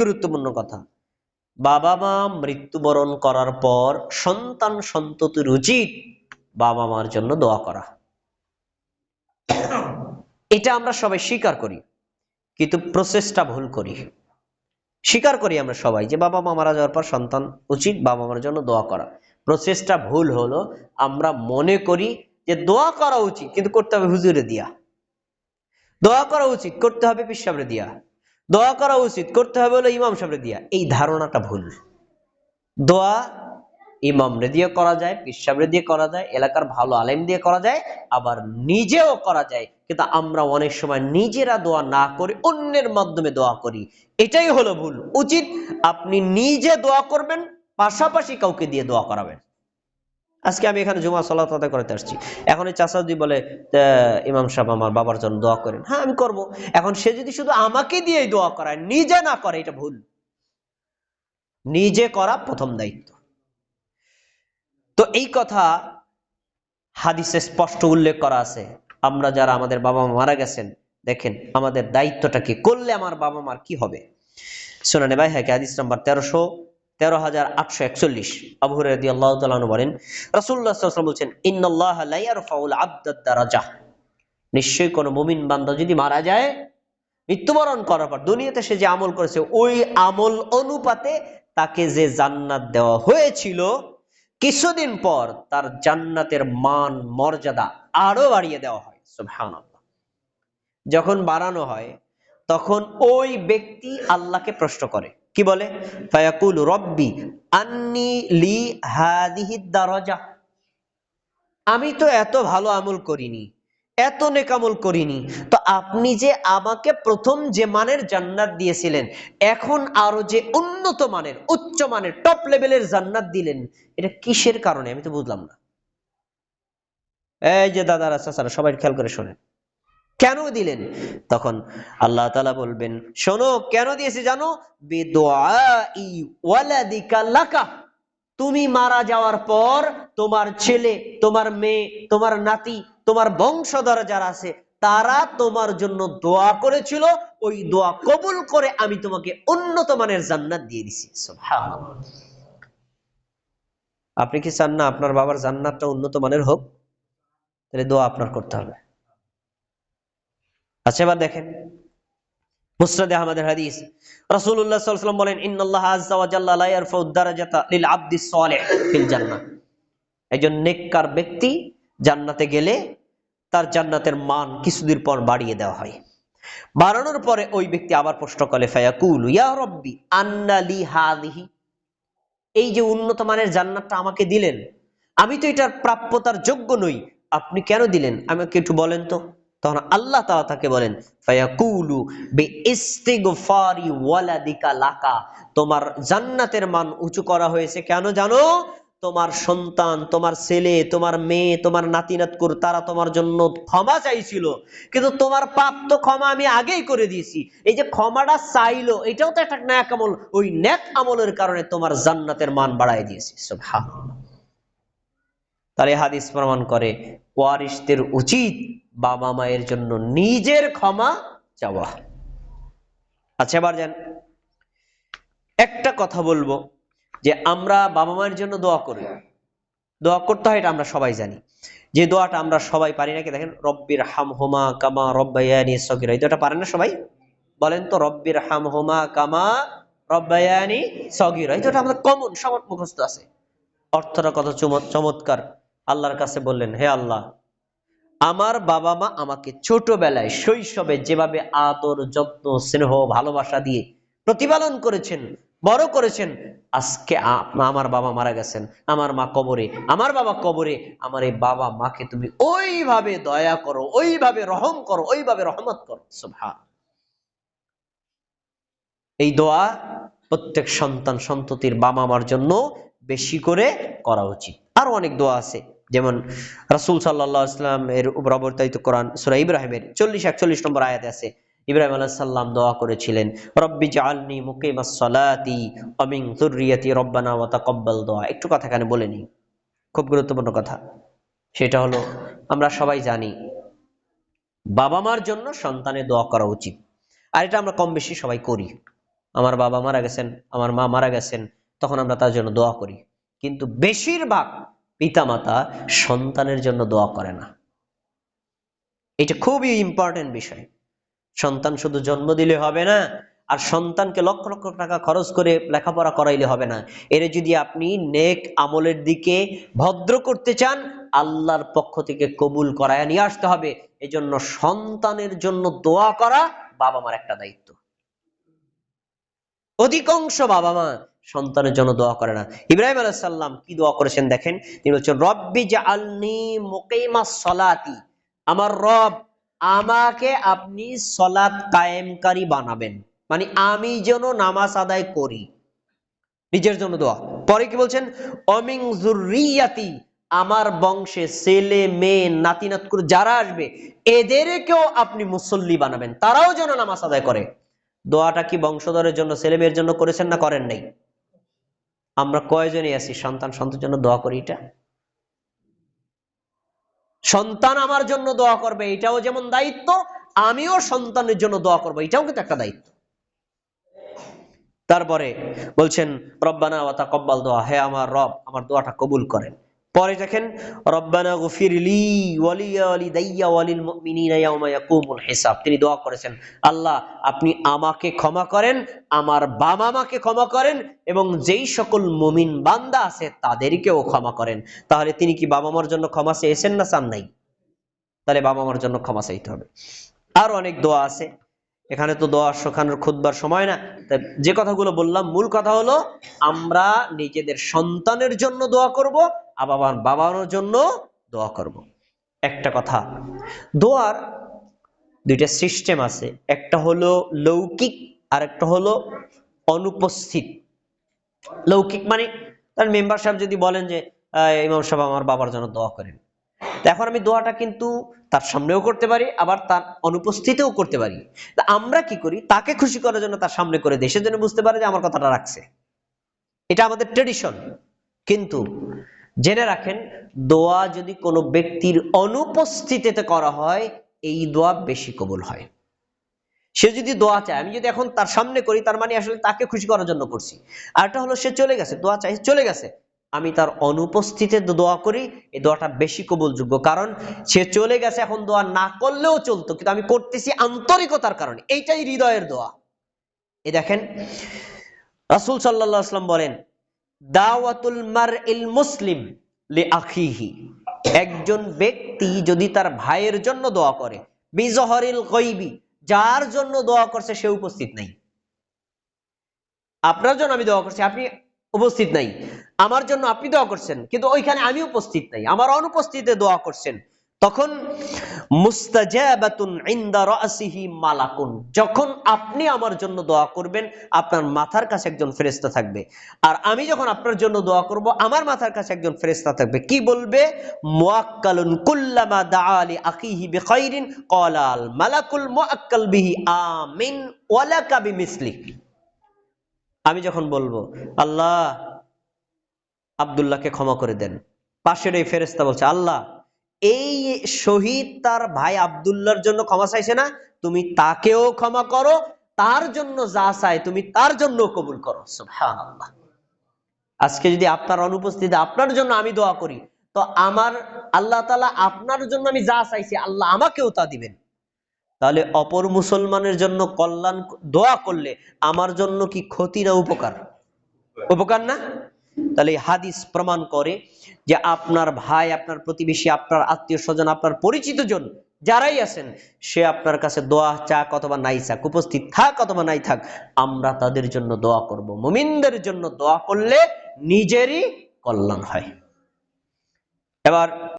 গুরুত্বপূর্ণ কথা। বাবা মা মৃত্যুবরণ করার পর সন্তান সন্ততির উচিত বাবা মার জন্য দোয়া করা। এটা আমরা সবাই স্বীকার করি, কিন্তু প্রসেসটা ভুল করি। স্বীকার করি আমরা সবাই যে বাবা মা মারা যাওয়ার পর সন্তান উচিত বাবা মার জন্য দোয়া করা। প্রসেসটা ভুল হলো, আমরা মনে করি যে দোয়া করা উচিত, কিন্তু করতে হবে হুজুরে দিয়া। দোয়া করা উচিত, করতে হবে পিসাবরে দিয়া। দোয়া করা উচিত, করতে হবে হলো ইমাম সাহেবরে দিয়া। এই ধারণাটা ভুল। দোয়া ইমাম রে দিয়ে করা যায় পিসাবরে দিয়ে করা যায়, এলাকার ভালো আলেম দিয়ে করা যায়, আবার নিজেও করা যায়। কিন্তু আমরা অনেক সময় নিজেরা দোয়া না করে অন্যের মাধ্যমে দোয়া করি। এটাই হলো ভুল। উচিত আপনি নিজে দোয়া করবেন, পাশাপাশি কাউকে দিয়ে দোয়া করাবেন। আজকে আমি এখানে জুমা সালাত আদায় করতে আসছি। এখন এই চাষা যদি বলে ইমাম সাহেব আমার বাবার জন্য দোয়া করেন। হ্যাঁ আমি করব। এখন সে যদি শুধু আমাকে দিয়েই দোয়া করায়, নিজে না করে, এটা ভুল। নিজে করা প্রথম দায়িত্ব। তো এই কথা হাদিসে স্পষ্ট উল্লেখ করা আছে। আমরা যারা আমাদের বাবা মা মারা গেছেন, দেখেন আমাদের দায়িত্বটা কি? করলে আমার বাবা মার কি হবে? শোনানে ভাই হ্যাঁ হাদিস নাম্বার তেরোশো তেরো হাজার আটশো একচল্লিশ। তাআলা বলেন ওয়াসাল্লাম বলছেন নিশ্চয়ই কোনো মুমিন যদি মারা যায়, মৃত্যুবরণ করার পর, দুনিয়াতে সে যে আমল করেছে, ওই আমল অনুপাতে তাকে যে জান্নাত দেওয়া হয়েছিল, কিছুদিন পর তার জান্নাতের মান, মর্যাদা আরও বাড়িয়ে দেওয়া হয়। যখন বাড়ানো হয়, তখন ওই ব্যক্তি আল্লাহকে প্রশ্ন করে। কি বলে? ফায়াকুল রব্বি আন্নি লি আমি তো এত ভালো আমল করিনি, এত নেকামল করিনি। তো আপনি যে আমাকে প্রথম যে মানের জান্নাত দিয়েছিলেন, এখন আরও যে উন্নত মানের, উচ্চ মানের টপ লেভেলের জান্নাত দিলেন, এটা কিসের কারণে? আমি তো বুঝলাম না। এই যে দাদারা, চাচারা, সবাই খেয়াল করে শোনেন। কেন দিলেন? তখন আল্লাহ তালা বলবেন, শোনো, কেন দিয়েছে জানো? লাকা। তুমি মারা যাওয়ার পর তোমার ছেলে, তোমার মেয়ে, তোমার নাতি, তোমার বংশধর যারা আছে, তারা তোমার জন্য দোয়া করেছিল। ওই দোয়া কবুল করে আমি তোমাকে উন্নত মানের জান্নাত দিয়ে দিছি। আপনি কি চান না আপনার বাবার জান্নাতটা উন্নত মানের হোক? তাহলে দোয়া আপনার করতে হবে। আচ্ছা এবার দেখেন। মুসনাদে আহমদের হাদিস। রাসূলুল্লাহ সাল্লাল্লাহু আলাইহি বলেন, ইন্নাল্লাহ আযজা ওয়া জাল্লা লা ইয়ারফাউ দারাজাতা লিল সালিহ ফিল জান্নাহ। একজন নেককার ব্যক্তি জান্নাতে গেলে তার জান্নাতের মান কিছুদিন পর বাড়িয়ে দেওয়া হয়। বাড়ানোর পরে ওই ব্যক্তি আবার প্রশ্ন করে, ফায়াকুল, ইয়া রব্বি, আন্না লি হাদিহি? এই যে উন্নত মানের জান্নাতটা আমাকে দিলেন, আমি তো এটার প্রাপ্যতার যোগ্য নই। আপনি কেন দিলেন? আমাকে একটু বলেন তো। তখন আল্লাহ তাআলা তাকে বলেন, ফায়াকুলু বিইস্তিগফারি ওয়ালাদিকা লাকা। তোমার জান্নাতের মান উঁচু করা হয়েছে কেন জানো? তোমার সন্তান, তোমার ছেলে, তোমার মেয়ে, তোমার নাতি নাতকুর তারা তোমার জন্য ক্ষমা চাইছিল। কিন্তু তোমার পাপ তো ক্ষমা আমি আগেই করে দিয়েছি। এই যে ক্ষমাটা চাইলো, এটাও তো একটা ন্যাক আমল। ওই ন্যাক আমলের কারণে তোমার জান্নাতের মান বাড়াই দিয়েছি। সুবহানাল্লাহ। তাহলে হাদিস প্রমাণ করে ওয়ারিসদের উচিত বাবা মায়ের জন্য নিজের ক্ষমা চাওয়া। আচ্ছা এবার যান। একটা কথা বলব, যে আমরা বাবা মায়ের জন্য দোয়া করি। দোয়া করতে হয় এটা আমরা সবাই জানি। যে দোয়াটা আমরা সবাই পারি নাকি? দেখেন, রব্বির হাম হোমা কামা রব্বায়ানি সগিরা। এই দোয়াটা পারেন না সবাই? বলেন তো, রব্বির হাম হোমা কামা রব্বায়ানি সগিরা। এই দোয়াটা আমাদের কমন সবার মুখস্থ আছে। অর্থটা কত চমৎ- চমৎকার। আল্লাহর কাছে বললেন, হে আল্লাহ, আমার বাবা মা আমাকে ছোটবেলায় শৈশবে যেভাবে আদর, যত্ন, স্নেহ, ভালোবাসা দিয়ে প্রতিপালন করেছেন, বড় করেছেন, আজকে আমার বাবা মারা গেছেন, আমার মা কবরে, আমার বাবা কবরে, আমার এই বাবা মাকে তুমি ওইভাবে দয়া করো, ওইভাবে রহম করো, ওইভাবে রহমত করো। সুবহান। এই দোয়া প্রত্যেক সন্তান, সন্ততির বাবা মার জন্য বেশি করে করা উচিত। আরও অনেক দোয়া আছে। যেমন রাসূল সাল্লাল্লাহু আলাইহি সাল্লাম এর উপর অবতারিত কোরআন সূরা ইব্রাহিমের 40 41 নম্বর আয়াতে আছে, ইব্রাহিম আলাইহিস সালাম দোয়া করেছিলেন, রব্বি জাআলনি মুকিমাস সালাতি ওয়া মিন রব্বানা ওয়া তাকাব্বাল দোয়া। একটু কথা এখানে বলে নিই, খুব গুরুত্বপূর্ণ কথা। সেটা হলো, আমরা সবাই জানি বাবা মার জন্য সন্তানের দোয়া করা উচিত, আর এটা আমরা কম বেশি সবাই করি। আমার বাবা মারা গেছেন, আমার মা মারা গেছেন, তখন আমরা তার জন্য দোয়া করি। কিন্তু বেশিরভাগ পিতামাতা সন্তানের জন্য দোয়া করে না। এটা খুবই ইম্পর্টেন্ট বিষয়। সন্তান শুধু জন্ম দিলে হবে না, আর সন্তানকে লক্ষ লক্ষ টাকা খরচ করে লেখাপড়া করাইলে হবে না। এর যদি আপনি নেক আমলের দিকে ভদ্র করতে চান, আল্লাহর পক্ষ থেকে কবুল করায় নিয়ে আসতে হবে। এজন্য সন্তানের জন্য দোয়া করা বাবা মার একটা দায়িত্ব। অধিকাংশ বাবা মা সন্তানের জন্য দোয়া করে না। ইব্রাহিম আলাইসাল্লাম কি দোয়া করেছেন দেখেন? তিনি বলছেন, রব্বি জা আলনি মোকেমা সলাতি। আমার রব, আমাকে আপনি সলাৎ কায়েমকারী বানাবেন। মানে আমি যেন নামাজ আদায় করি। নিজের জন্য দোয়া। পরে কি বলছেন? অমিং জুরিয়াতি আমার বংশে ছেলে, মেয়ে, নাতি, নাতকুর যারা আসবে, এদেরকেও আপনি মুসল্লি বানাবেন। তারাও যেন নামাজ আদায় করে। দোয়াটা কি বংশধরের জন্য, ছেলে মেয়ের জন্য করেছেন না করেন নাই? আমরা কয়জনই আছি? সন্তান, সন্তানের জন্য দোয়া করি এটা। সন্তান আমার জন্য দোয়া করবে, এটাও যেমন দায়িত্ব, আমিও সন্তানের জন্য দোয়া করব, এটাও কিন্তু একটা দায়িত্ব। তারপরে বলছেন, রব্বানা ওয়াতা কব্বাল দোয়া, হে আমার রব, আমার দোয়াটা কবুল করেন। পরে দেখেন, রব্বানা গফিরলি ওয়ালিয়া ওয়ালিদাইয়া ওয়ালিল মুমিনিনা ইয়াউমা ইয়াকুমুল হিসাব। তিনি দোয়া করেছেন, আল্লাহ, আপনি আমাকে ক্ষমা করেন, আমার বাবা মাকে ক্ষমা করেন এবং যেই সকল মুমিন বান্দা আছে তাদেরকেও ক্ষমা করেন। তাহলে তিনি কি বাবা মার জন্য ক্ষমা চেয়েছেন না চান নাই? তাহলে বাবা মার জন্য ক্ষমা চাইতে হবে। আর অনেক দোয়া আছে, এখানে তো দোয়া শোখানোর খুদবার সময় না। যে কথাগুলো বললাম, মূল কথা হলো, আমরা নিজেদের সন্তানের জন্য দোয়া করব আবার বাবার জন্য দোয়া করব। একটা কথা, দোয়ার দুইটা সিস্টেম আছে। একটা হলো লৌকিক আর একটা হলো অনুপস্থিত। লৌকিক মানে তার মেম্বার সাহেব যদি বলেন যে ইমাম সাহেব, আমার বাবার জন্য দোয়া করেন। এখন আমি দোয়াটা কিন্তু তার সামনেও করতে পারি, আবার তার অনুপস্থিতিও করতে পারি। আমরা কি করি? তাকে খুশি করার জন্য তার সামনে করে দেশের জন্য বুঝতে পারে যে আমার কথাটা রাখছে। এটা আমাদের ট্রেডিশন কিন্তু জেনে রাখেন, দোয়া যদি কোনো ব্যক্তির অনুপস্থিতিতে করা হয়, এই দোয়া বেশি কবুল হয়। সে যদি দোয়া চায়, আমি যদি এখন তার সামনে করি, তার মানে আসলে তাকে খুশি করার জন্য করছি। আরটা হলো, সে চলে গেছে, দোয়া চাই চলে গেছে। আমি তার অনুপস্থিতিতে দোয়া করি, এই দোয়াটা বেশি কবুলযোগ্য। কারণ সে চলে গেছে, এখন দোয়া না করলেও চলতো, কিন্তু আমি করতেছি আন্তরিকতার কারণে। এইটাই হৃদয়ের দোয়া। এই দেখেন, রাসূল সাল্লাল্লাহু আলাইহি ওয়াসাল্লাম বলেন দাওয়াতুল মার ইল মুসলিম লে আখিহি। একজন ব্যক্তি যদি তার ভাইয়ের জন্য দোয়া করে, বিজহরিল গইবি যার জন্য দোয়া করছে সে উপস্থিত নাই। আপনার জন্য আমি দোয়া করছি, আপনি উপস্থিত নাই। আমার জন্য আপনি দোয়া করছেন, কিন্তু ওইখানে আমি উপস্থিত নাই। আমার অনুপস্থিতিতে দোয়া করছেন। তখন মালাকুন। যখন আপনি আমার জন্য দোয়া করবেন, আপনার মাথার কাছে একজন ফেরেশতা থাকবে। আর আমি যখন আপনার জন্য দোয়া করব, আমার মাথার কাছে একজন ফেরেশতা থাকবে। কি বলবে? আমি যখন বলব, আল্লাহ আব্দুল্লাহকে ক্ষমা করে দেন। পাশের এই ফেরেস্তা বলছে, আল্লাহ এই শহীদ তার ভাই আব্দুল্লাহর জন্য ক্ষমা চাইছে না, তুমি তাকেও ক্ষমা করো, তার জন্য যা চাই তুমি তার জন্য কবুল করো আজকে যদি আপনার অনুপস্থিতি আপনার জন্য আমি দোয়া করি, তো আমার আল্লাহ তালা আপনার জন্য আমি যা চাইছি, আল্লাহ আমাকেও তা দিবেন। তাহলে অপর মুসলমানের জন্য কল্যাণ দোয়া করলে আমার জন্য কি ক্ষতি না উপকার? উপকার না? তাহলে হাদিস প্রমাণ করে যে আপনার ভাই, আপনার প্রতিবেশী, আপনার আত্মীয় স্বজন আপনার পরিচিত জন যারাই আছেন, সে আপনার কাছে দোয়া চাক অথবা নাই চাক, উপস্থিত থাক অথবা নাই থাক, আমরা তাদের জন্য দোয়া করব। মুমিনদের জন্য দোয়া করলে নিজেরই কল্যাণ হয়। এবার